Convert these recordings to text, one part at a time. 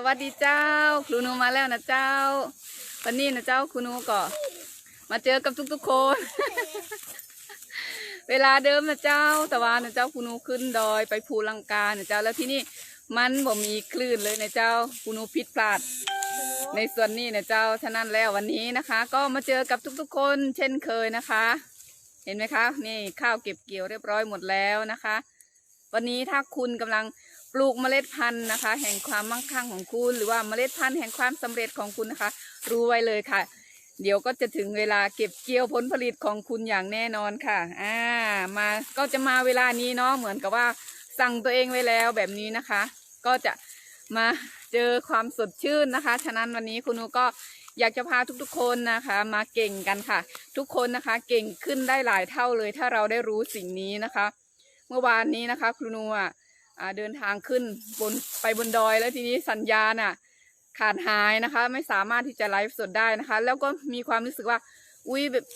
สวัสดีเจ้า ครูหนูมาแล้วนะเจ้า วันนี้นะเจ้าครูหนูก็มาเจอกับทุกๆคน เวลาเดิมนะเจ้าแต่ว่านะเจ้าครูหนูขึ้นดอยไปภูลังกานะเจ้าแล้วที่นี่มันบ่มีคลื่นเลยนะเจ้าครูหนูผิดพลาด ในส่วนนี้นะเจ้าฉะนั้นแล้ววันนี้นะคะ ก็มาเจอกับทุกๆคน เช่นเคยนะคะ เห็นไหมคะ นี่ข้าวเก็บเกี่ยวเรียบร้อยหมดแล้วนะคะ วันนี้ถ้าคุณกำลัง ปลูกเมล็ดพันธุ์นะคะ แห่งความมั่งคั่งของคุณ หรือว่าเมล็ดพันธุ์แห่งความสำเร็จของคุณนะคะ รู้ไว้เลยค่ะ เดี๋ยวก็จะถึงเวลาเก็บเกี่ยวผลผลิตของคุณอย่างแน่นอนค่ะอ่ามาก็จะมาเวลานี้เนาะเหมือนกับว่าสั่งตัวเองไว้แล้วแบบนี้นะคะ ก็จะมาเจอความสดชื่นนะคะ ฉะนั้นวันนี้คุณนูก็อยากจะพาทุกๆ คนนะคะ มาเก่งกันค่ะ ทุกคนนะคะ เก่งขึ้นได้หลายเท่าเลย ถ้าเราได้รู้สิ่งนี้นะคะ เมื่อวานนี้นะคะ ครูนูอะ เดินทางขึ้นบนไปบนดอยแล้วทีนี้สัญญาณอะ ขาดหายนะคะ ไม่สามารถที่จะไลฟ์สดได้นะคะ แล้วก็มีความรู้สึกว่า อุ้ยแบบ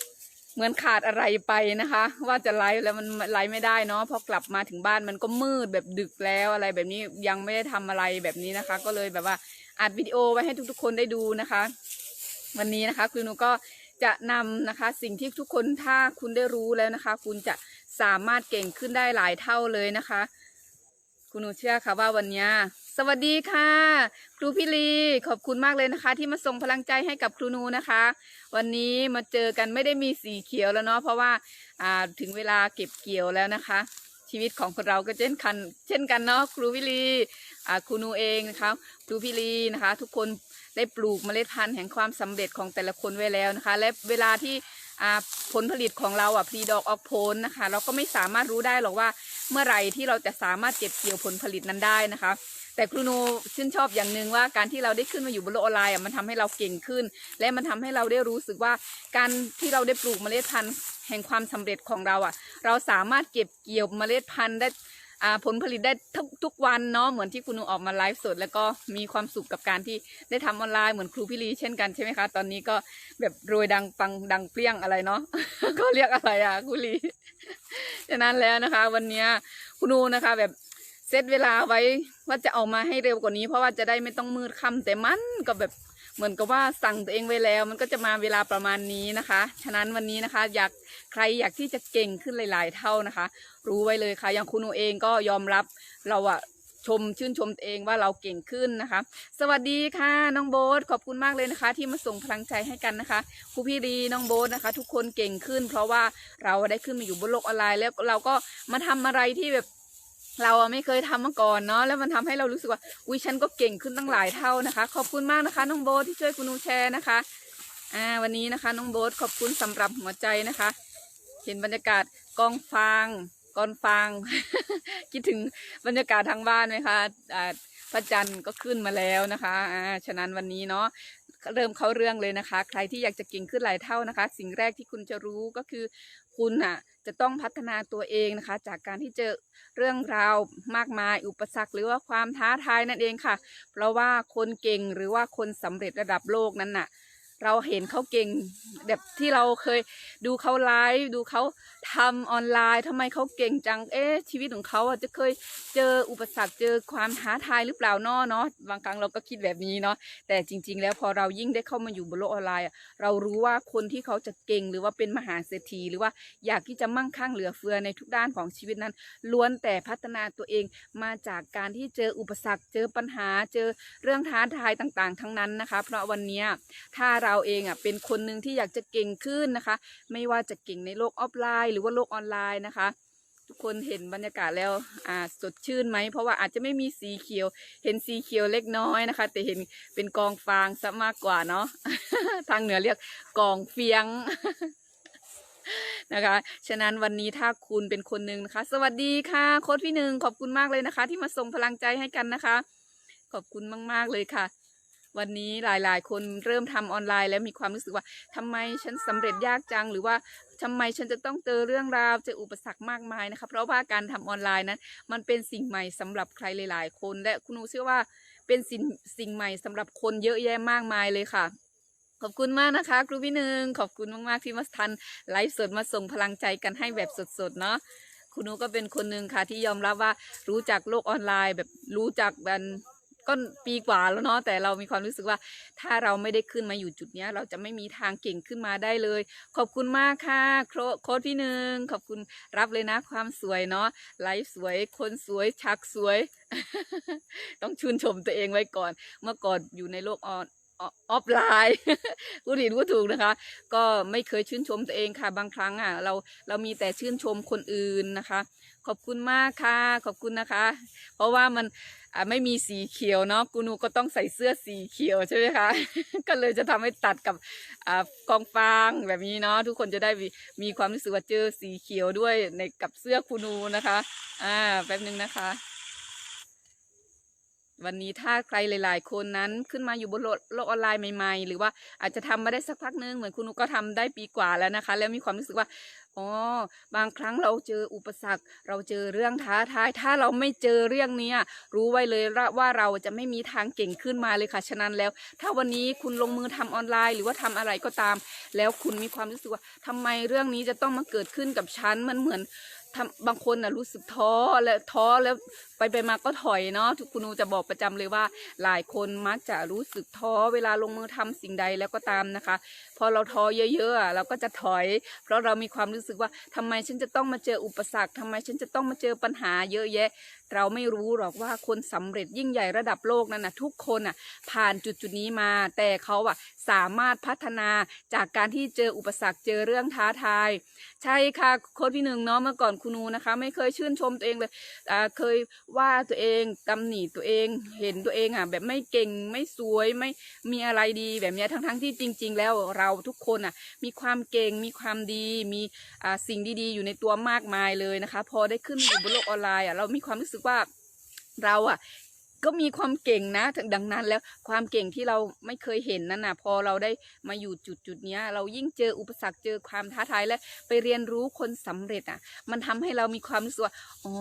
เหมือนขาดอะไรไปนะคะ ว่าจะไลฟ์แล้วมันไลฟ์ไม่ได้เนาะพอกลับมาถึงบ้านมันก็มืดแบบดึกแล้วอะไรแบบนี้ยังไม่ได้ทำอะไรแบบนี้นะคะ ก็เลยแบบว่าอัดวิดีโอไว้ให้ทุกๆ คนได้ดูนะคะ วันนี้นะคะครูนูก็จะนำนะคะสิ่งที่ทุกคนถ้าคุณได้รู้แล้วนะคะ คุณจะสามารถเก่งขึ้นได้หลายเท่าเลยนะคะ คุณหนูเชื่อค่ะว่าวันนี้สวัสดีค่ะ ครูพี่ลีขอบคุณมากเลยนะคะ ที่มาส่งพลังใจให้กับครูนูนะคะ วันนี้มาเจอกันไม่ได้มีสีเขียวแล้วเนาะเพราะว่าอ่าถึงเวลาเก็บเกี่ยวแล้วนะคะ ชีวิตของคนเราก็เช่นกันเช่นกันเนาะครูพี่ลีอ่าครูนูเองนะคะครูพี่ลีนะคะ ทุกคนได้ปลูกเมล็ดพันธุ์แห่งความสำเร็จของแต่ละคนไว้แล้วนะคะ และเวลาที่ผลผลิตของเราอะพลีดอกออกผลนะคะ เราก็ไม่สามารถรู้ได้หรอกว่า เมื่อไหร่ที่เราจะสามารถเก็บเกี่ยวผลผลิตนั้นได้นะคะ แต่ครูโนชื่นชอบอย่างหนึ่งว่าการที่เราได้ขึ้นมาอยู่บนโลกออนไลน์อะมันทำให้เราเก่งขึ้น และมันทำให้เราได้รู้สึกว่า การที่เราได้ปลูกเมล็ดพันธุ์แห่งความสำเร็จของเราอะ เราสามารถเก็บเกี่ยวเมล็ดพันธุ์ได้อ่าผลผลิตได้ทุกทุกวันเนาะเหมือนที่คุณนูออกมาไลฟ์สด แล้วก็มีความสุขกับการที่ได้ทำออนไลน์เหมือนครูพี่ลีเช่นกันใช่ไหมคะ ตอนนี้ก็แบบโรยดังปังดังเปรี้ยงอะไรเนาะก็เรียกอะไรอะครูลี ฉะนั้นแล้วนะคะ วันนี้คุณนูนะคะ แบบเซตเวลาไว้ว่าจะออกมาให้เร็วกว่านี้ เพราะว่าจะได้ไม่ต้องมืดค่ำแต่มันก็แบบเหมือนกับว่าสั่งตัวเองไว้แล้ว มันก็จะมาเวลาประมาณนี้นะคะ ฉะนั้นวันนี้นะคะ อยากใครอยากที่จะเก่งขึ้นหลาย ๆ เท่านะคะ รู้ไว้เลยค่ะอย่างคุณนูเองก็ยอมรับเราอะ ชมชื่นชมตัวเองว่าเราเก่งขึ้นนะคะ สวัสดีค่ะน้องโบ๊ทขอบคุณมากเลยนะคะ ที่มาส่งพลังใจให้กันนะคะครูพี่ดีน้องโบ๊ทนะคะ ทุกคนเก่งขึ้น เพราะว่าเราได้ขึ้นมาอยู่บนโลกออนไลน์ แล้วเราก็มาทำอะไรที่แบบเราไม่เคยทำมาก่อนเนาะแล้วมันทำให้เรารู้สึกว่าอุ้ยฉันก็เก่งขึ้นตั้งหลายเท่านะคะ ขอบคุณมากนะคะน้องโบ๊ทที่ช่วยคุณนูแชร์นะคะอ่าวันนี้นะคะน้องโบ๊ทขอบคุณสำหรับหัวใจนะคะ เห็นบรรยากาศกองฟาง กองฟาง คิดถึงบรรยากาศทางบ้านไหมคะอ่าพระจันทร์ก็ขึ้นมาแล้วนะคะอ่าฉะนั้นวันนี้เนาะเริ่มเข้าเรื่องเลยนะคะ ใครที่อยากจะเก่งขึ้นหลายเท่านะคะ สิ่งแรกที่คุณจะรู้ก็คือคุณน่ะจะต้องพัฒนาตัวเองนะคะ จากการที่เจอเรื่องราวมากมายอุปสรรค หรือว่าความท้าทายนั่นเองค่ะ เพราะว่าคนเก่งหรือว่าคนสำเร็จระดับโลกนั้นน่ะ เราเห็นเขาเก่งแบบที่เราเคยดูเขาไลฟ์ดูเขาทำออนไลน์ทำไมเขาเก่งจังเอ๊ะชีวิตของเขาอะจะเคยเจออุปสรรคเจอความท้าทายหรือเปล่านาะเนาะบางครั้งเราก็คิดแบบนี้เนาะแต่จริง ๆ แล้วพอเรายิ่งได้เข้ามาอยู่บนโลกออนไลน์เรารู้ว่าคนที่เขาจะเก่งหรือว่าเป็นมหาเศรษฐีหรือว่าอยากที่จะมั่งคั่งเหลือเฟือในทุกด้านของชีวิตนั้น ล้วนแต่พัฒนาตัวเองมาจากการที่เจออุปสรรค เจอปัญหาเจอเรื่องท้าทายต่างๆ ทั้งนั้นนะคะ เพราะวันนี้ถ้าเราเองอะเป็นคนหนึ่งที่อยากจะเก่งขึ้นนะคะ ไม่ว่าจะเก่งในโลกออฟไลน์ หรือว่าโลกออนไลน์นะคะ ทุกคนเห็นบรรยากาศแล้วอ่าสดชื่นไหมเพราะว่าอาจจะไม่มีสีเขียว เห็นสีเขียวเล็กน้อยนะคะ แต่เห็นเป็นกองฟางซะมากกว่าเนาะทางเหนือเรียกกองเฟียงนะคะ ฉะนั้นวันนี้ถ้าคุณเป็นคนหนึ่งนะคะ สวัสดีค่ะ โค้ดพี่หนึ่งขอบคุณมากเลยนะคะ ที่มาส่งพลังใจให้กันนะคะ ขอบคุณมาก ๆ เลยค่ะ วันนี้หลายๆ คนเริ่มทำออนไลน์แล้วมีความรู้สึกว่าทำไมฉันสำเร็จยากจัง หรือว่าทำไมฉันจะต้องเจอเรื่องราวเจออุปสรรคมากมายนะคะ เพราะว่าการทำออนไลน์นั้น มันเป็นสิ่งใหม่สำหรับใครหลาย ๆ คน และคุณนูเชื่อว่าเป็นสิ่งสิ่งใหม่สำหรับคนเยอะแยะมากมายเลยค่ะขอบคุณมากนะคะครูพี่หนึ่งขอบคุณมากๆที่มาทันไลฟ์สดมาส่งพลังใจกันให้แบบสดๆเนาะคุณนูก็เป็นคนหนึ่งค่ะที่ยอมรับว่ารู้จักโลกออนไลน์ แบบรู้จักแบบ ก็ปีกว่าแล้วเนาะแต่เรามีความรู้สึกว่า ถ้าเราไม่ได้ขึ้นมาอยู่จุดเนี้ย เราจะไม่มีทางเก่งขึ้นมาได้เลย ขอบคุณมากค่ะ โค้ดพี่หนึ่งขอบคุณรับเลยนะความสวยเนาะไลฟ์สวย คนสวยฉากสวย ต้องชื่นชมตัวเองไว้ก่อน เมื่อก่อนอยู่ในโลกออนออฟไลน์พูดผิดพูดถูกนะคะ ก็ไม่เคยชื่นชมตัวเองค่ะบางครั้งอะเราเรามีแต่ชื่นชมคนอื่นนะคะ ขอบคุณมากค่ะ ขอบคุณนะคะ เพราะว่ามันไม่มีสีเขียวเนาะกูนูก็ต้องใส่เสื้อสีเขียวใช่ไหมคะ ก็เลยจะทำให้ตัดกับอกองฟางแบบนี้เนาะทุกคนจะได้มีความรู้สึกว่าเจอสีเขียวด้วยในกับเสื้อคูนูนะคะ อ่าแป๊บนึงนะคะ วันนี้ถ้าใครหลาย ๆ คนนั้นขึ้นมาอยู่บนโลกออนไลน์ใหม่ ๆ หรือว่าอาจจะทำมาได้สักพักนึงเหมือนคุณนุกก็ทำได้ปีกว่าแล้วนะคะ แล้วมีความรู้สึกว่า อ๋อบางครั้งเราเจออุปสรรค เราเจอเรื่องท้าทาย ถ้าเราไม่เจอเรื่องนี้รู้ไว้เลยว่าเราจะไม่มีทางเก่งขึ้นมาเลยค่ะ ฉะนั้นแล้ว ถ้าวันนี้คุณลงมือทำออนไลน์ หรือว่าทำอะไรก็ตาม แล้วคุณมีความรู้สึกว่าทำไมเรื่องนี้จะต้องมาเกิดขึ้นกับฉันมันเหมือนทำบางคนน่ะรู้สึกท้อและท้อแล้ว ไปไปมาก็ถอยเนาะทุกคุณนูจะบอกประจำเลยว่า หลายคนมักจะรู้สึกท้อเวลาลงมือทำสิ่งใดแล้วก็ตามนะคะ พอเราท้อเยอะๆเราก็จะถอย เพราะเรามีความรู้สึกว่าทำไมฉันจะต้องมาเจออุปสรรคทำไมฉันจะต้องมาเจอปัญหาเยอะแยะ เราไม่รู้หรอกว่าคนสำเร็จยิ่งใหญ่ระดับโลกนั้นนะทุกคนอะผ่านจุดจุดๆนี้มา แต่เขาอะสามารถพัฒนาจากการที่เจออุปสรรคเจอเรื่องท้าทาย ใช่ค่ะโค้ดพี่หนึ่งเนาะเมื่อก่อนคุณนูนะคะ ไม่เคยชื่นชมตัวเองเลยเคยว่าตัวเองตำหนิตัวเองเห็นตัวเองอะแบบไม่เก่งไม่สวยไม่มีอะไรดีแบบนี้ทั้งๆที่จริง ๆ แล้วเราทุกคนอะมีความเก่งมีความดีมีอ่าสิ่งดีๆ อยู่ในตัวมากมายเลยนะคะ พอได้ขึ้นอยู่บนโลกออนไลน์อะเรามีความรู้สึกว่าเราอะ ก็มีความเก่งนะดังนั้นแล้วความเก่งที่เราไม่เคยเห็นนั่นนะพอเราได้มาอยู่จุดจุดนี้เรายิ่งเจออุปสรรคเจอความท้าทายและไปเรียนรู้คนสำเร็จอะ มันทำให้เรามีความรู้สึกว่าอ๋อ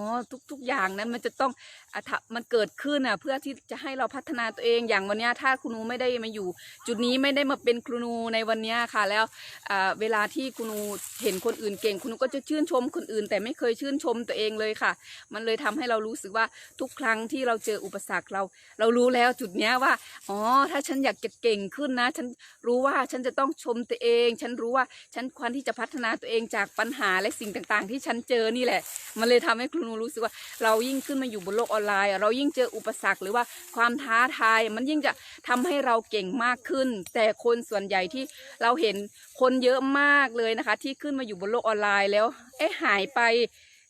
ทุก ๆ อย่างนั้นมันจะต้องอะทะมันเกิดขึ้นอะเพื่อที่จะให้เราพัฒนาตัวเองอย่างวันนี้ถ้าครูนูไม่ได้มาอยู่ จุดนี้ไม่ได้มาเป็นครูนูในวันนี้ค่ะ แล้วอ่าเวลาที่ครูนูเห็นคนอื่นเก่งครูนูก็จะชื่นชมคนอื่น แต่ไม่เคยชื่นชมตัวเองเลยค่ะ มันเลยทำให้เรารู้สึกว่าทุกครั้งที่เราเจออุปสรรคเราเรารู้แล้วจุดเนี้ยว่าอ๋อถ้าฉันอยากเก่งขึ้นนะ ฉันรู้ว่าฉันจะต้องชมตัวเอง ฉันรู้ว่าฉันควรที่จะพัฒนาตัวเองจากปัญหาและสิ่งต่างๆ ที่ฉันเจอนี่แหละ มันเลยทำให้ครูนูรู้สึกว่าเรายิ่งขึ้นมาอยู่บนโลกออนไลน์ เรายิ่งเจออุปสรรคหรือว่าความท้าทาย มันยิ่งจะทำให้เราเก่งมากขึ้น แต่คนส่วนใหญ่ที่เราเห็นคนเยอะมากเลยนะคะ ที่ขึ้นมาอยู่บนโลกออนไลน์แล้วเอ๊ะหายไป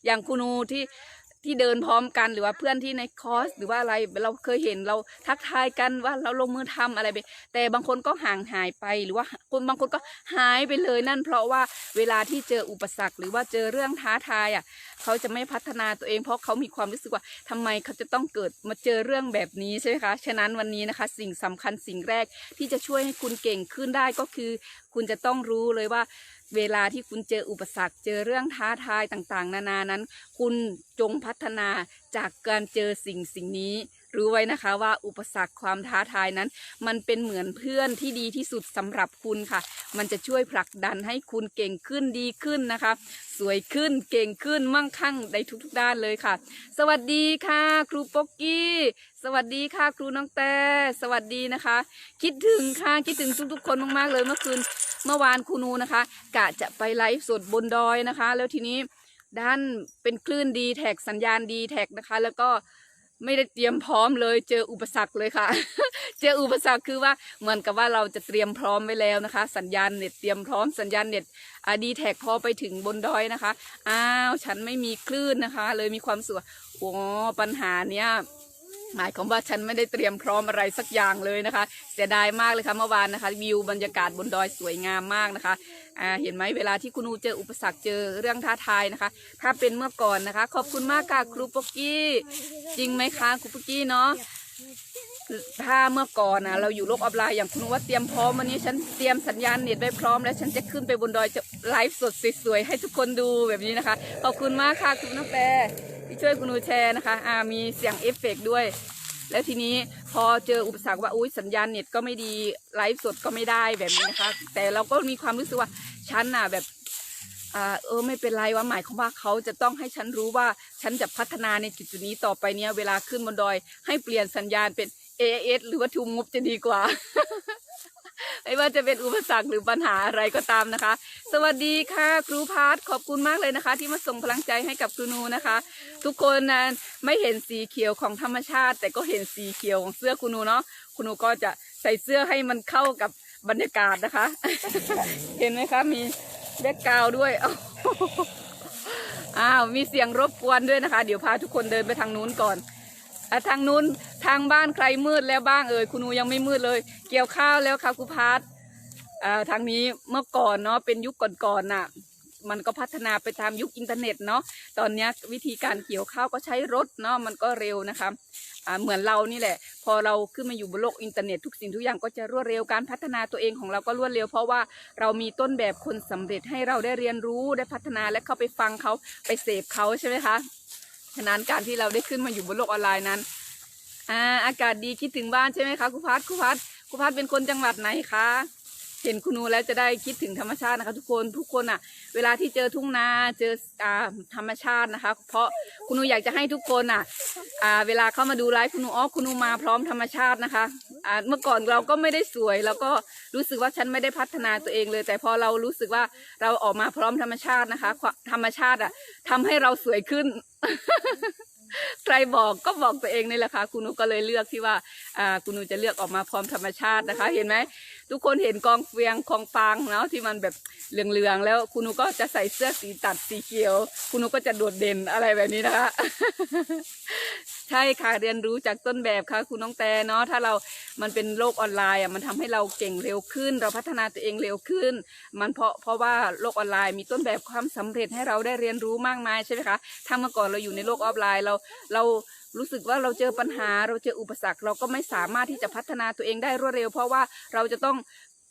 อย่างครูนูที่ ที่เดินพร้อมกันหรือว่าเพื่อนที่ในคอร์สหรือว่าอะไรเราเคยเห็นเราทักทายกันว่าเราลงมือทำอะไรไป แต่บางคนก็ห่างหายไปหรือว่าคนบางคนก็หายไปเลยนั่น เพราะว่าเวลาที่เจออุปสรรค หรือว่าเจอเรื่องท้าทายอะเขาจะไม่พัฒนาตัวเอง เพราะเขามีความรู้สึกว่าทำไมเขาจะต้องเกิดมาเจอเรื่องแบบนี้ใช่ไหมคะฉะนั้นวันนี้นะคะ สิ่งสำคัญสิ่งแรกที่จะช่วยให้คุณเก่งขึ้นได้ก็คือคุณจะต้องรู้เลยว่า เวลาที่คุณเจออุปสรรค เจอเรื่องท้าทายต่างๆ นานานั้น คุณจงพัฒนาจากการเจอสิ่งสิ่งนี้รู้ไว้นะคะว่าอุปสรรคความท้าทายนั้น มันเป็นเหมือนเพื่อนที่ดีที่สุดสำหรับคุณค่ะ มันจะช่วยผลักดันให้คุณเก่งขึ้นดีขึ้นนะคะ สวยขึ้นเก่งขึ้นมั่งคั่งในทุกๆด้านเลยค่ะ สวัสดีค่ะ ครูป๊อกกี้ สวัสดีค่ะครูน้องแต่สวัสดีนะคะ คิดถึงค่ะคิดถึงทุกๆคนมากๆเลยเมื่อคืนเมื่อวานครูนูนะคะ กะจะไปไลฟ์สดบนดอยนะคะ แล้วทีนี้ด้านเป็นคลื่นดีแท็กสัญญาณดีแท็กนะคะ แล้วก็ไม่ได้เตรียมพร้อมเลย เจออุปสรรคเลยค่ะ เจออุปสรรคคือว่าเหมือนกับว่าเราจะเตรียมพร้อมไว้แล้วนะคะ สัญญาณเน็ตเตรียมพร้อมสัญญาณเน็ตดีแท็กพอไปถึงบนดอยนะคะอ้าวฉันไม่มีคลื่นนะคะ เลยมีความสุขโอ้ปัญหาเนี้ย หมายความว่าฉันไม่ได้เตรียมพร้อมอะไรสักอย่างเลยนะคะ เสียดายมากเลยค่ะเมื่อวานนะคะ วิวบรรยากาศบนดอยสวยงามมากนะคะอ่าเห็นไหมเวลาที่คุณอูเจออุปสรรคเจอเรื่องท้าทายนะคะ ถ้าเป็นเมื่อก่อนนะคะ ขอบคุณมากค่ะครูปกกี้ จริงไหมคะครูปกกี้เนาะถ้าเมื่อก่อนนะเราอยู่โลกออนไลน์อย่างคุณว่าเตรียมพร้อมวันนี้ฉันเตรียมสัญญาณเน็ตไว้พร้อมแล้วฉันจะขึ้นไปบนดอยจะไลฟ์สดสวยๆให้ทุกคนดูแบบนี้นะคะ ขอบคุณมากค่ะคุณน้องแปร ที่ช่วยคุณูแชร์นะคะอ่ามีเสียงเอฟเฟกด้วย แล้วทีนี้พอเจออุปสรรคว่าอุ้ยสัญญาณเน็ตก็ไม่ดีไลฟ์สดก็ไม่ได้แบบนี้นะคะ แต่เราก็มีความรู้สึกว่าฉันน่ะแบบอ่าเออไม่เป็นไรว่าหมายความว่าเขาจะต้องให้ฉันรู้ว่าฉันจะพัฒนาในจุดจุดนี้ต่อไปเนี้ยเวลาขึ้นบนดอย ให้เปลี่ยนสัญญาณเป็น AIS หรือว่าทูมงบจะดีกว่า ไม่ว่าจะเป็นอุปสรรคหรือปัญหาอะไรก็ตามนะคะ สวัสดีค่ะครูพาร์ทขอบคุณมากเลยนะคะ ที่มาส่งพลังใจให้กับครูนูนะคะ ทุกคนนะไม่เห็นสีเขียวของธรรมชาติ แต่ก็เห็นสีเขียวของเสื้อครูนูเนาะครูนูก็จะใส่เสื้อให้มันเข้ากับบรรยากาศนะคะ เห็นไหมคะมีแบ็กกราวด์ด้วยอ้าวมีเสียงรบกวนด้วยนะคะ เดี๋ยวพาทุกคนเดินไปทางนู้นก่อน อะทางนู้นทางบ้านใครมืดแล้วบ้างเอ่ยคุณูยังไม่มืดเลย เกี่ยวข้าวแล้วค่ะครูพัทอ่าทางนี้เมื่อก่อนเนาะเป็นยุคก่อนๆน่ะ มันก็พัฒนาไปตามยุคอินเทอร์เน็ตเนาะตอนนี้วิธีการเกี่ยวข้าวก็ใช้รถเนาะมันก็เร็วนะคะอ่าเหมือนเรานี่แหละ พอเราขึ้นมาอยู่บนโลกอินเทอร์เน็ตทุกสิ่งทุกอย่างก็จะรวดเร็วการพัฒนาตัวเองของเราก็รวดเร็ว เพราะว่าเรามีต้นแบบคนสำเร็จให้เราได้เรียนรู้ได้พัฒนาและเข้าไปฟังเขาไปเสพเขาใช่ไหมคะ ฉะนั้นการที่เราได้ขึ้นมาอยู่บนโลกออนไลน์นั้นอ่าอากาศดีคิดถึงบ้านใช่ไหมคะครูพัดครูพัดครูพัดเป็นคนจังหวัดไหนคะ เห็นคุณนูแล้วจะได้คิดถึงธรรมชาตินะคะ ทุกคนทุกคนอะ เวลาที่เจอทุ่งนาเจออ่าธรรมชาตินะคะ เพราะคุณนูอยากจะให้ทุกคนอะอ่าเวลาเข้ามาดูไลฟ์คุณนูอ๋อคุณนูมาพร้อมธรรมชาตินะคะอ่าเมื่อก่อนเราก็ไม่ได้สวยแล้วก็รู้สึกว่าฉันไม่ได้พัฒนาตัวเองเลย แต่พอเรารู้สึกว่าเราออกมาพร้อมธรรมชาตินะคะ ธรรมชาติอะทำให้เราสวยขึ้นใครบอกก็บอกตัวเองนี่แหละค่ะคุณนูก็เลยเลือกที่ว่าอ่าคุณนูจะเลือกออกมาพร้อมธรรมชาตินะคะ เห็นไหม ทุกคนเห็นกองเฟียงกองฟางเนาะที่มันแบบเหลืองๆแล้วคุณนูก็จะใส่เสื้อสีตัดสีเขียว คุณนูก็จะโดดเด่นอะไรแบบนี้นะคะ ใช่ค่ะเรียนรู้จากต้นแบบค่ะ คุณน้องแต่เนาะถ้าเรามันเป็นโลกออนไลน์อะมันทำให้เราเก่งเร็วขึ้น เราพัฒนาตัวเองเร็วขึ้น มันเพราะเพราะว่าโลกออนไลน์มีต้นแบบความสำเร็จให้เราได้เรียนรู้มากมายใช่ไหมคะถ้าเมื่อก่อนเราอยู่ในโลกออนไลน์เราเรา รู้สึกว่าเราเจอปัญหาเราเจออุปสรรค เราก็ไม่สามารถที่จะพัฒนาตัวเองได้รวดเร็ว เพราะว่าเราจะต้อง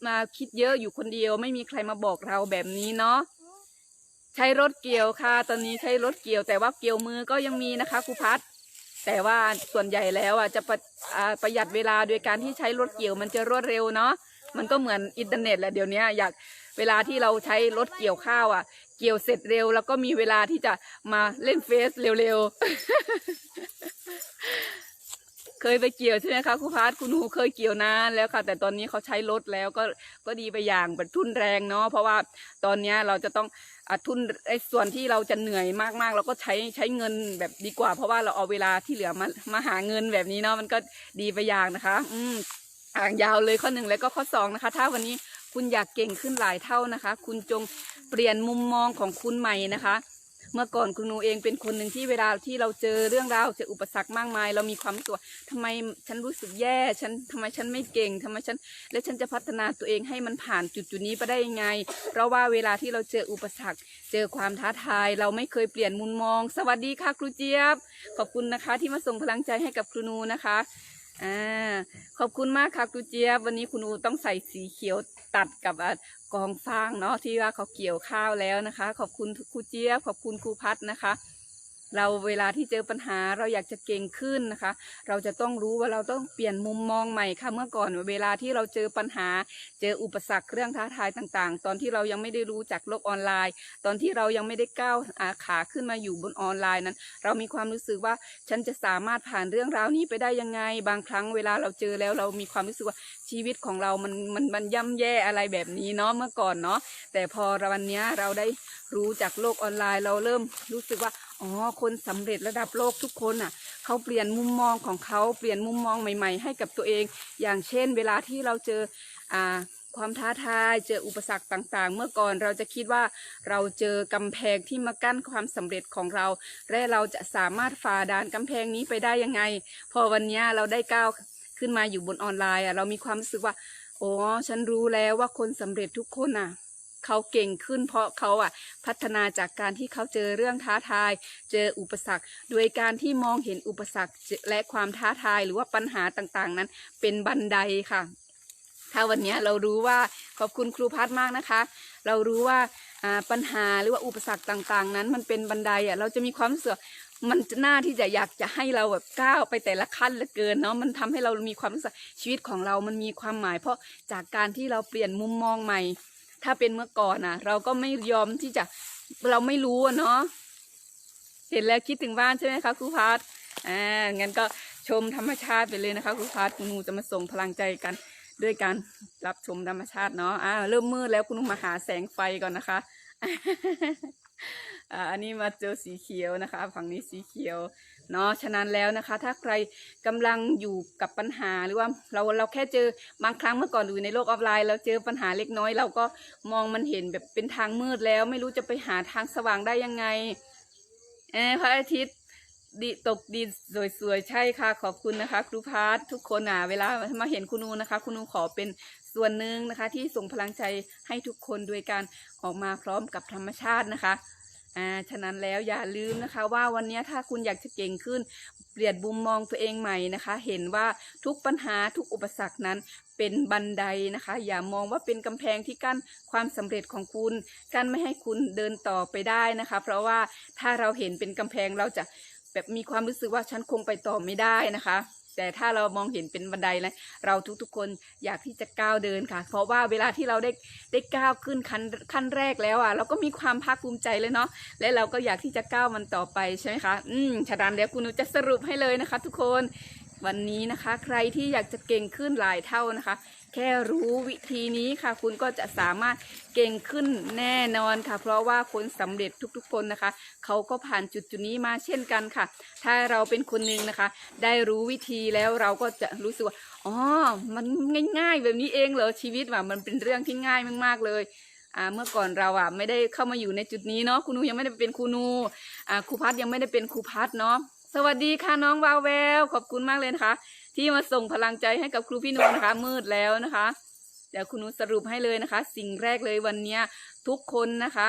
มาคิดเยอะอยู่คนเดียว ไม่มีใครมาบอกเราแบบนี้เนาะใช้รถเกี่ยวค่ะ ตอนนี้ใช้รถเกี่ยว แต่ว่าเกี่ยวมือก็ยังมีนะคะครูพัดแต่ว่าส่วนใหญ่แล้วอะจะประประหยัดเวลาโดยการที่ใช้รถเกี่ยวมันจะรวดเร็วเนาะมันก็เหมือนอินเทอร์เน็ตแหละเดี๋ยวนี้อยากเวลาที่เราใช้รถเกี่ยวข้าวอะ เกี่ยวเสร็จเร็ว แล้วก็มีเวลาที่จะมาเล่นเฟซเร็วๆ เคยไปเกี่ยวใช่ไหมคะครูพัดคุณหนูเคยเกี่ยวนานแล้วค่ะ แต่ตอนนี้เขาใช้รถแล้วก็ก็ดีไปอย่างแบบทุนแรงเนาะเพราะว่าตอนนี้เราจะต้องอะทุนไอ้ส่วนที่เราจะเหนื่อยมากๆ เราก็ใช้ใช้เงินแบบดีกว่า เพราะว่าเราเอาเวลาที่เหลือมามาหาเงินแบบนี้เนาะมันก็ดีไปอย่างนะคะ อืมอ่างยาวเลยข้อหนึ่งแล้วก็ข้อสองนะคะ ถ้าวันนี้คุณอยากเก่งขึ้นหลายเท่านะคะ คุณจง เปลี่ยนมุมมองของคุณใหม่นะคะ เมื่อก่อนคุณหนูเองเป็นคนหนึ่งที่เวลาที่เราเจอเรื่องราวเจออุปสรรคมากมาย เรามีความรู้สึกว่าทำไมฉันรู้สึกแย่ฉันทำไมฉันไม่เก่งทำไมฉัน และฉันจะพัฒนาตัวเองให้มันผ่านจุดจุดนี้ไปได้ยังไง เพราะว่าเวลาที่เราเจออุปสรรค เจอความท้าทาย เราไม่เคยเปลี่ยนมุมมอง สวัสดีค่ะครูเจี๊ยบ ขอบคุณนะคะ ที่มาส่งพลังใจให้กับครูนูนะคะอ่าขอบคุณมากค่ะครูเจี๊ยบวันนี้ครูนูต้องใส่สีเขียวตัดกับ กองฟางเนาะที่ว่าเขาเกี่ยวข้าวแล้วนะคะ ขอบคุณครูเจี๊ยบขอบคุณครูพัดนะคะ เราเวลาที่เจอปัญหาเราอยากจะเก่งขึ้นนะคะ เราจะต้องรู้ว่าเราต้องเปลี่ยนมุมมองใหม่ค่ะ เมื่อก่อนเวลาที่เราเจอปัญหา เจออุปสรรคเรื่องท้าทายต่างๆ ตอนที่เรายังไม่ได้รู้จักโลกออนไลน์ ตอนที่เรายังไม่ได้ก้าวขาขึ้นมาอยู่บนออนไลน์นั้น เรามีความรู้สึกว่าฉันจะสามารถผ่านเรื่องราวนี้ไปได้ยังไง บางครั้งเวลาเราเจอแล้วเรามีความรู้สึกว่าชีวิตของเรามันมันมันย่ำแย่อะไรแบบนี้เนาะเมื่อก่อนเนาะแต่พอวันนี้เราได้รู้จากโลกออนไลน์ เราเริ่มรู้สึกว่า อ๋อคนสำเร็จระดับโลกทุกคนอะเขาเปลี่ยนมุมมองของเขาเปลี่ยนมุมมองใหม่ ๆ ให้กับตัวเอง อย่างเช่น เวลาที่เราเจออ่าความท้าทายเจออุปสรรคต่างๆ เมื่อก่อนเราจะคิดว่าเราเจอกำแพงที่มากั้นความสำเร็จของเรา และเราจะสามารถฝ่าด่านกำแพงนี้ไปได้ยังไง พอวันนี้เราได้ก้าวขึ้นมาอยู่บนออนไลน์อะเรามีความรู้สึกว่า โอ้ฉันรู้แล้วว่าคนสำเร็จทุกคนอะ เขาเก่งขึ้น เพราะเขาอะพัฒนาจากการที่เขาเจอเรื่องท้าทาย เจออุปสรรค โดยการที่มองเห็นอุปสรรคและความท้าทายหรือว่าปัญหาต่างๆ นั้น เป็นบันไดค่ะถ้าวันนี้เรารู้ว่าขอบคุณครูพัฒน์มากนะคะ เรารู้ว่าปัญหาหรือว่าอุปสรรคต่างๆ นั้น มันเป็นบันไดอะเราจะมีความรู้สึกมันหน้าที่จะอยากจะให้เราแบบก้าวไปแต่ละขั้นเหลือเกินเนาะมันทำให้เรามีความรู้สึกชีวิตของเรามันมีความหมาย เพราะจากการที่เราเปลี่ยนมุมมองใหม่ ถ้าเป็นเมื่อก่อนอะเราก็ไม่ยอมที่จะเราไม่รู้อะเนาะเห็นแล้วคิดถึงบ้านใช่ไหมคะครูพัฒน์อ่างั้นก็ชมธรรมชาติไปเลยนะคะครูพัดคุณหนูจะมาส่งพลังใจกันด้วยการรับชมธรรมชาติเนาะอ่าเริ่มมืดแล้วคุณหนูมาหาแสงไฟก่อนนะคะอ่าอันนี้มาเจอสีเขียวนะคะ ฝั่งนี้สีเขียว เนาะฉะนั้นแล้วนะคะ ถ้าใครกำลังอยู่กับปัญหาหรือว่าเราเราแค่เจอบางครั้งเมื่อก่อนอยู่ในโลกออฟไลน์ เราเจอปัญหาเล็กน้อย เราก็มองมันเห็นแบบเป็นทางมืดแล้ว ไม่รู้จะไปหาทางสว่างได้ยังไงเออพระอาทิตย์ดีตกดินสวยๆใช่ค่ะ ขอบคุณนะคะ ครูพาร์ททุกคนอะเวลามาเห็นคุณนูนะคะ คุณนูขอเป็นส่วนหนึ่งนะคะ ที่ส่งพลังใจให้ทุกคนโดยการออกมาพร้อมกับธรรมชาตินะคะ อ่าฉะนั้นแล้วอย่าลืมนะคะว่าวันนี้ถ้าคุณอยากจะเก่งขึ้น เปลี่ยนมุมมองตัวเองใหม่นะคะ เห็นว่าทุกปัญหาทุกอุปสรรคนั้นเป็นบันไดนะคะ อย่ามองว่าเป็นกำแพงที่กั้นความสำเร็จของคุณกั้นไม่ให้คุณเดินต่อไปได้นะคะ เพราะว่าถ้าเราเห็นเป็นกำแพงเราจะแบบมีความรู้สึกว่าฉันคงไปต่อไม่ได้นะคะ แต่ถ้าเรามองเห็นเป็นบันไดนะเราทุกๆคนอยากที่จะก้าวเดินค่ะ เพราะว่าเวลาที่เราได้ได้ก้าวขึ้นขั้นขั้นแรกแล้วอะเราก็มีความภาคภูมิใจเลยเนาะและเราก็อยากที่จะก้าวมันต่อไปใช่ไหมคะอืมฉะนั้นเดี๋ยวคุณหนูจะสรุปให้เลยนะคะ ทุกคน วันนี้นะคะ ใครที่อยากจะเก่งขึ้นหลายเท่านะคะ แค่รู้วิธีนี้ค่ะ คุณก็จะสามารถเก่งขึ้นแน่นอนค่ะ เพราะว่าคนสำเร็จทุกๆคนนะคะ เขาก็ผ่านจุดจุดนี้มาเช่นกันค่ะ ถ้าเราเป็นคนหนึ่งนะคะ ได้รู้วิธีแล้วเราก็จะรู้สึกว่าอ๋อมันง่าย ๆ แบบนี้เองเหรอชีวิตว่ะมันเป็นเรื่องที่ง่ายมากๆเลยอ่าเมื่อก่อนเราอะไม่ได้เข้ามาอยู่ในจุดนี้เนาะครูนูยังไม่ได้เป็นครูนูอ่าครูพัดยังไม่ได้เป็นครูพัดเนาะ สวัสดีค่ะน้องวาวแวว ขอบคุณมากเลยนะคะ ที่มาส่งพลังใจให้กับครูพี่นูนะคะ มืดแล้วนะคะ เดี๋ยวคุณนุสรุปให้เลยนะคะ สิ่งแรกเลยวันนี้ทุกคนนะคะ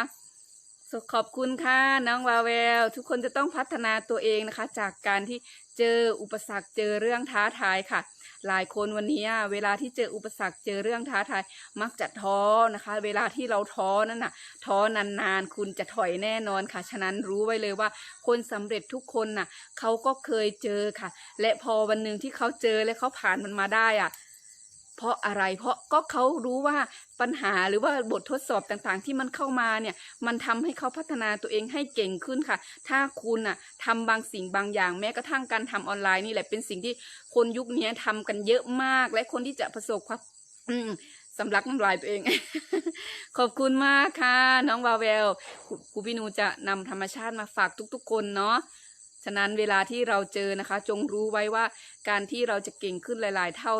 ขอบคุณค่ะน้องวาวแวว ทุกคนจะต้องพัฒนาตัวเองนะคะ จากการที่เจออุปสรรคเจอเรื่องท้าทายค่ะ หลายคนวันนี้เวลาที่เจออุปสรรคเจอเรื่องท้าทาย มักจะท้อนะคะ เวลาที่เราท้อนั่นน่ะ ท้อนานๆ คุณจะถอยแน่นอนค่ะ ฉะนั้นรู้ไว้เลยว่า คนสำเร็จทุกคนน่ะเขาก็เคยเจอค่ะ และพอวันหนึ่งที่เขาเจอและเขาผ่านมันมาได้อะเพราะอะไรเพราะก็เขารู้ว่า ปัญหาหรือว่าบททดสอบต่างๆ ที่มันเข้ามาเนี่ยมันทำให้เขาพัฒนาตัวเองให้เก่งขึ้นค่ะ ถ้าคุณน่ะทำบางสิ่งบางอย่าง แม้กระทั่งการทำออนไลน์นี่แหละเป็นสิ่งที่คนยุคนี้ทำกันเยอะมาก และคนที่จะประสบความสำลักน้ำลายตัวเอง ขอบคุณมากค่ะ น้องวาวแววครูครูพี่นูจะนำธรรมชาติมาฝากทุก ๆ คนเนาะฉะนั้นเวลาที่เราเจอนะคะ จงรู้ไว้ว่าการที่เราจะเก่งขึ้นหลาย ๆ เท่า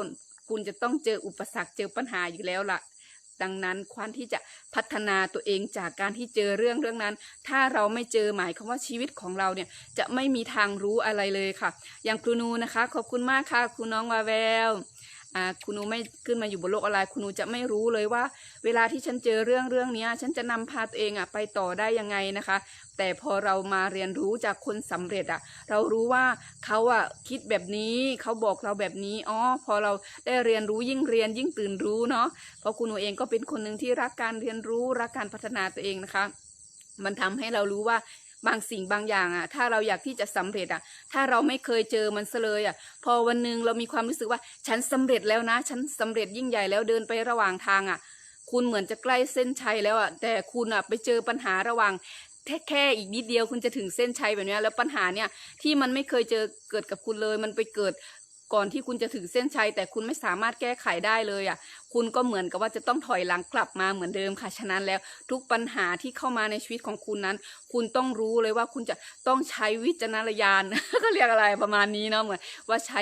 คุณจะต้องเจออุปสรรคเจอปัญหาอยู่แล้วล่ะ ดังนั้นควรที่จะพัฒนาตัวเองจากการที่เจอเรื่องเรื่องนั้น ถ้าเราไม่เจอหมายความว่าชีวิตของเราเนี่ยจะไม่มีทางรู้อะไรเลยค่ะ อย่างครูนูนะคะ ขอบคุณมากค่ะครูน้องวาแวว อ่าครูนูไม่ขึ้นมาอยู่บนโลกออนไลน์ครูนูจะไม่รู้เลยว่า เวลาที่ฉันเจอเรื่องเรื่องนี้ฉันจะนำพาตัวเองอะไปต่อได้ยังไงนะคะ แต่พอเรามาเรียนรู้จากคนสำเร็จอะ เรารู้ว่าเขาอะคิดแบบนี้เขาบอกเราแบบนี้อ๋อพอเราได้เรียนรู้ยิ่งเรียนยิ่งตื่นรู้เนาะเพราะคุณูเองก็เป็นคนหนึ่งที่รักการเรียนรู้รักการพัฒนาตัวเองนะคะ มันทำให้เรารู้ว่า บางสิ่งบางอย่างอะ ถ้าเราอยากที่จะสำเร็จอะ ถ้าเราไม่เคยเจอมันเลยอะ พอวันหนึ่งเรามีความรู้สึกว่า ฉันสำเร็จแล้วนะ ฉันสำเร็จยิ่งใหญ่แล้วเดินไประหว่างทางอะ คุณเหมือนจะใกล้เส้นชัยแล้วอะ แต่คุณอะไปเจอปัญหาระหว่างแค่แค่อีกนิดเดียวคุณจะถึงเส้นชัยแบบนี้แล้วปัญหาเนี่ยที่มันไม่เคยเจอเกิดกับคุณเลย มันไปเกิดก่อนที่คุณจะถึงเส้นชัย แต่คุณไม่สามารถแก้ไขได้เลยอะ คุณก็เหมือนกับว่าจะต้องถอยหลังกลับมาเหมือนเดิมค่ะ ฉะนั้นแล้วทุกปัญหาที่เข้ามาในชีวิตของคุณนั้น คุณต้องรู้เลยว่าคุณจะต้องใช้วิจารณญาณก็เรียกอะไรประมาณนี้เนาะเหมือนว่าใช้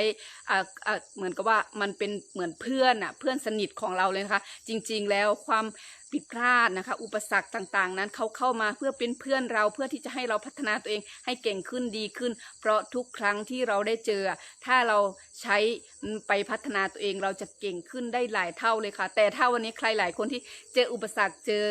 อ่าอ่าเหมือนกับว่ามันเป็นเหมือนเพื่อนอะเพื่อนสนิทของเราเลยนะคะ จริง ๆ แล้วความผิดพลาดนะคะ อุปสรรคต่างๆ นั้นเขาเข้ามาเพื่อเป็นเพื่อนเราเพื่อที่จะให้เราพัฒนาตัวเองให้เก่งขึ้นดีขึ้น เพราะทุกครั้งที่เราได้เจอ ถ้าเราใช้ ไปพัฒนาตัวเองเราจะเก่งขึ้นได้หลายเท่าเลยค่ะ แต่ถ้าวันนี้ใครหลายคนที่เจออุปสรรคเจอ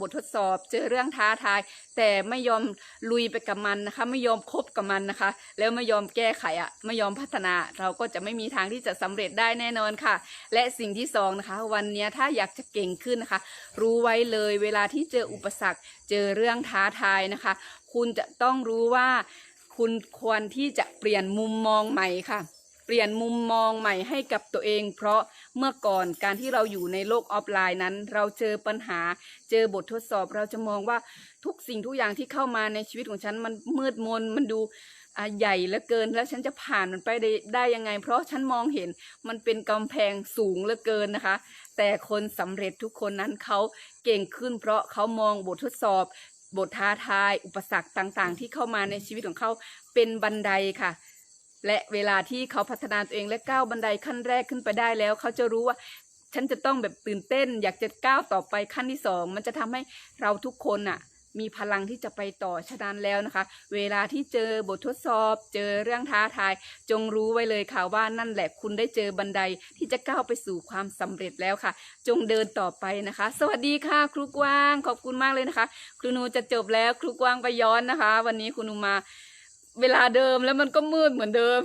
บททดสอบ เจอเรื่องท้าทาย แต่ไม่ยอมลุยไปกับมันนะคะ ไม่ยอมคบกับมันนะคะ แล้วไม่ยอมแก้ไขอะไม่ยอมพัฒนา เราก็จะไม่มีทางที่จะสำเร็จได้แน่นอนค่ะ และสิ่งที่สองนะคะ วันนี้ถ้าอยากจะเก่งขึ้นนะคะ รู้ไว้เลยเวลาที่เจออุปสรรค เจอเรื่องท้าทายนะคะ คุณจะต้องรู้ว่าคุณควรที่จะเปลี่ยนมุมมองใหม่ค่ะ เปลี่ยนมุมมองใหม่ให้กับตัวเอง เพราะเมื่อก่อนการที่เราอยู่ในโลกออฟไลน์นั้น เราเจอปัญหาเจอบททดสอบ เราจะมองว่าทุกสิ่งทุกอย่างที่เข้ามาในชีวิตของฉันมันมืดมนมันดูใหญ่เหลือเกินแล้วฉันจะผ่านมันไปได้ได้ยังไง เพราะฉันมองเห็นมันเป็นกำแพงสูงเหลือเกินนะคะ แต่คนสำเร็จทุกคนนั้นเขาเก่งขึ้น เพราะเขามองบททดสอบ บทท้าทาย อุปสรรคต่างๆ ที่เข้ามาในชีวิตของเขาเป็นบันไดค่ะ และเวลาที่เขาพัฒนาตัวเองและก้าวบันไดขั้นแรกขึ้นไปได้แล้ว เขาจะรู้ว่าฉันจะต้องแบบตื่นเต้น อยากจะก้าวต่อไปขั้นที่สองมันจะทำให้เราทุกคนน่ะมีพลังที่จะไปต่อฉะนั้นแล้วนะคะ เวลาที่เจอบททดสอบ เจอเรื่องท้าทาย จงรู้ไว้เลยค่ะว่านั่นแหละคุณได้เจอบันไดที่จะก้าวไปสู่ความสำเร็จแล้วค่ะ จงเดินต่อไปนะคะ สวัสดีค่ะ ครูกว้างขอบคุณมากเลยนะคะ ครูนูจะจบแล้วครูกว้างไปย้อนนะคะ วันนี้ครูนูมา เวลาเดิมแล้วมันก็มืดเหมือนเดิม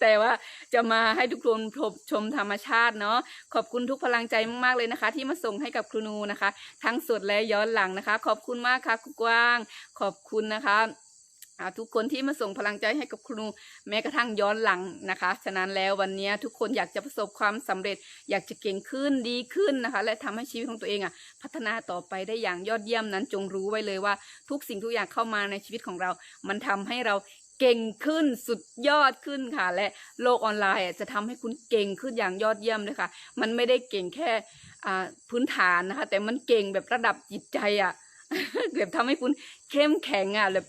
แต่ว่าจะมาให้ทุกคนพบชมธรรมชาติเนาะขอบคุณทุกพลังใจมากๆเลยนะคะ ที่มาส่งให้กับครูนูนะคะ ทั้งสดและย้อนหลังนะคะ ขอบคุณมากค่ะครูกว้าง ขอบคุณนะคะ ทุกคนที่มาส่งพลังใจให้กับครูนูแม้กระทั่งย้อนหลังนะคะ ฉะนั้นแล้ววันนี้ทุกคนอยากจะประสบความสำเร็จ อยากจะเก่งขึ้นดีขึ้นนะคะ และทำให้ชีวิตของตัวเองอะพัฒนาต่อไปได้อย่างยอดเยี่ยมนั้นจงรู้ไว้เลยว่า ทุกสิ่งทุกอย่างเข้ามาในชีวิตของเรา มันทำให้เราเก่งขึ้นสุดยอดขึ้นค่ะ และโลกออนไลน์อะจะทำให้คุณเก่งขึ้นอย่างยอดเยี่ยมเลยค่ะ มันไม่ได้เก่งแค่อ่าพื้นฐานนะคะ แต่มันเก่งแบบระดับจิตใจอะแบบทำให้คุณเข้มแข็งอะแบบ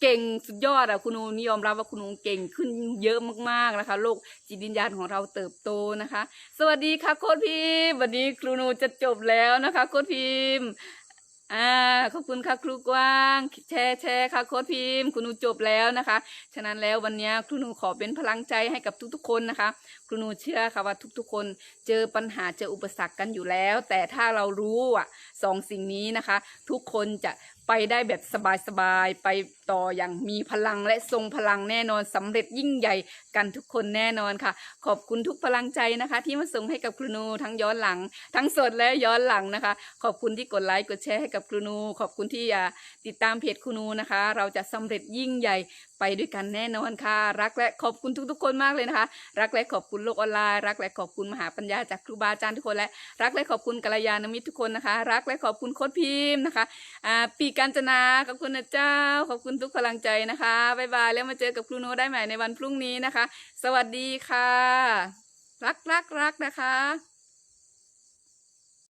เก่งสุดยอดอะคุณนูนิยอมรับว่าคุณนูเก่งขึ้นเยอะมากๆนะคะ โลกจิตวิญญาณของเราเติบโตนะคะ สวัสดีค่ะโค้ดพิมพ์วันนี้ครูนูจะจบแล้วนะคะโค้ดพิมพ์อ่าขอบคุณค่ะครูกว้าง แชร์แชร์ค่ะโค้ดพิมพ์ครูนูจบแล้วนะคะ ฉะนั้นแล้ววันนี้ครูนูขอเป็นพลังใจให้กับทุกๆคนนะคะ ครูนูเชื่อค่ะว่าทุกๆ คนเจอปัญหาเจออุปสรรคกันอยู่แล้ว แต่ถ้าเรารู้อะสองสิ่งนี้นะคะ ทุกคนจะไปได้แบบสบายๆ ไปต่ออย่างมีพลังและทรงพลังแน่นอนสำเร็จยิ่งใหญ่กันทุกคนแน่นอนค่ะ ขอบคุณทุกพลังใจนะคะ ที่มาส่งให้กับครูนูทั้งย้อนหลัง ทั้งสดและย้อนหลังนะคะ ขอบคุณที่กดไลค์กดแชร์ให้กับครูนู ขอบคุณที่ติดตามเพจครูนูนะคะ เราจะสำเร็จยิ่งใหญ่ ไปด้วยกันแน่นอนค่ะ รักและขอบคุณทุกๆ คนมากเลยนะคะ รักและขอบคุณโลกออนไลน์ รักและขอบคุณมหาปัญญาจากครูบาอาจารย์ทุกคนและรักและขอบคุณกัลยาณมิตรทุกคนนะคะ รักและขอบคุณโค้ดพิมพ์นะคะอ่าปีกาญจนาขอบคุณนะเจ้า ขอบคุณทุกพลังใจนะคะบ๊ายบายแล้วมาเจอกับครูโนได้ใหม่ในวันพรุ่งนี้นะคะ สวัสดีค่ะ รักรักรักนะคะ